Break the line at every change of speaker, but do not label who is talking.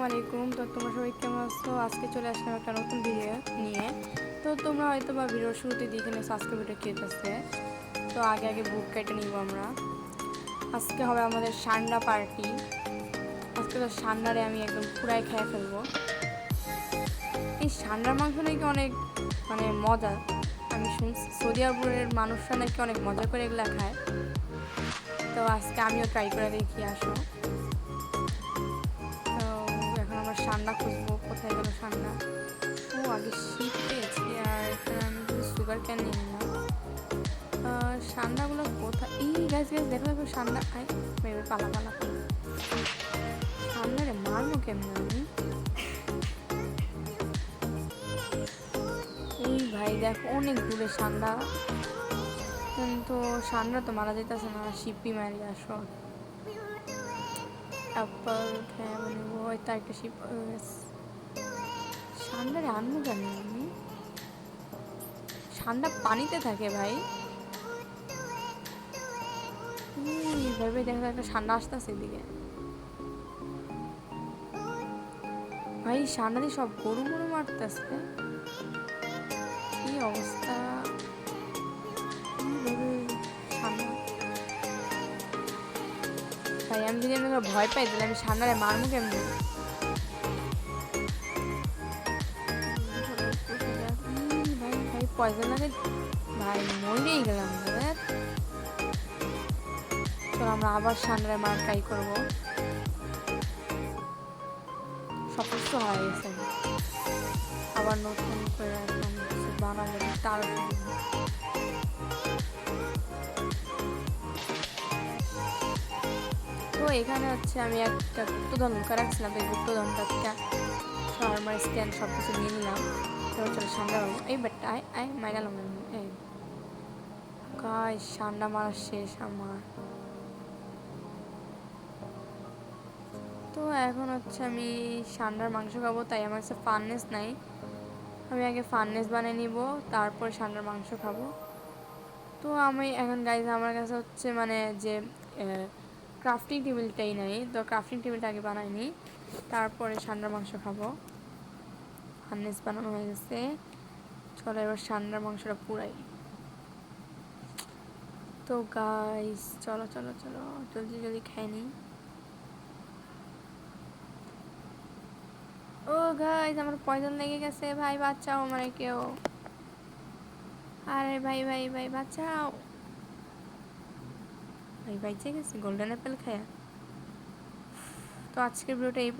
আসসালামু আলাইকুম। তো তোমরা সবাই কেমন আছো? আজকে চলে আসলাম একটা নতুন ভিডিও নিয়ে। তো তোমরা হয়তো বা ভিডিওর শুরুতে দেখে নিয়েছো, আজকে ভিডিও তো আগে আগে বুক কেটে নিব আমরা। আজকে হবে আমাদের সান্ডা পার্টি। আজকে তো সান্ডারে আমি একদম পুরাই খেয়ে ফেলব। এই সান্ডার মাংস নাকি অনেক মানে মজা। আমি শুনছি সৌদি আরবের মানুষরা নাকি অনেক মজা করে এগুলো খায়। তো আজকে আমিও ট্রাই করে দেখি, আসো। সান্না খুঁজবো, কোথায় গেল সান্না। ও, আগে শীত পেয়েছি। আর এখানে আমি সুগার ক্যান নিয়ে নিলাম। সান্নাগুলো কোথায়? এই গাছ গাছ দেখো দেখো, সান্না। আই এবার পালা পালা পালা। সান্নারে মারবো কেমন আমি? এই ভাই, দেখো, অনেক দূরে সান্না। কিন্তু সান্না তো মারা যেতেছে না। শিপি মারি আসো অ্যাপল খেয়ে মানে তো একটা শিপ সান্ডারে আনব কেন আমি সান্ডা পানিতে থাকে ভাই ভেবে দেখা একটা সান্ডা আসতেছে এদিকে ভাই সান্ডা দিয়ে সব গরু গরু মারতেছে কি অবস্থা ভাই আমি যদি আমাকে ভয় পাই, তাহলে আমি সামনারে মারবো কেমনি? ভাই ভাই, পয়সা লাগে ভাই, মরেই গেলাম। চলো, আমরা আবার সামনে মার ট্রাই করব। সদস্য হয়ে গেছে। আবার নতুন করে একদম কিছু বানালে তার এখানে হচ্ছে আমি একটা গুপ্তধন লুকা রাখছিলাম এই গুপ্তধনটা থেকে শর্মার স্ট্যান্ড সব কিছু নিয়ে নিলাম। তো চলো সামনে যাব এই বাটটা আয় আয় মাইরালাম এই। গাই সান্ডা মারা শেষ আমার। তো এখন হচ্ছে আমি সান্ডার মাংস খাব, তাই আমার কাছে ফার্নেস নাই। আমি আগে ফার্নেস বানিয়ে নিব, তারপরে সান্ডার মাংস খাব। তো আমি এখন গাইজ আমার কাছে হচ্ছে মানে যে ক্রাফটিং টেবিলটাই নাই, তো ক্রাফটিং টেবিলটা আগে বানাইনি। তারপরে সান্ডার মাংস খাব। হান্নেস বানানো হয়ে গেছে। চলো এবার সান্ডার মাংসটা পুরাই তো গাইস চলো চলো চলো, জলদি জলদি খাই নি। ও গাইস আমার পয়জন লেগে গেছে। ভাই বাচ্চাও আমার কেউ। আরে ভাই ভাই ভাই বাচ্চাও ভাই বাইচে গেছে গোল্ডেন অ্যাপেল খায়া। তো আজকের ভিডিওটা এই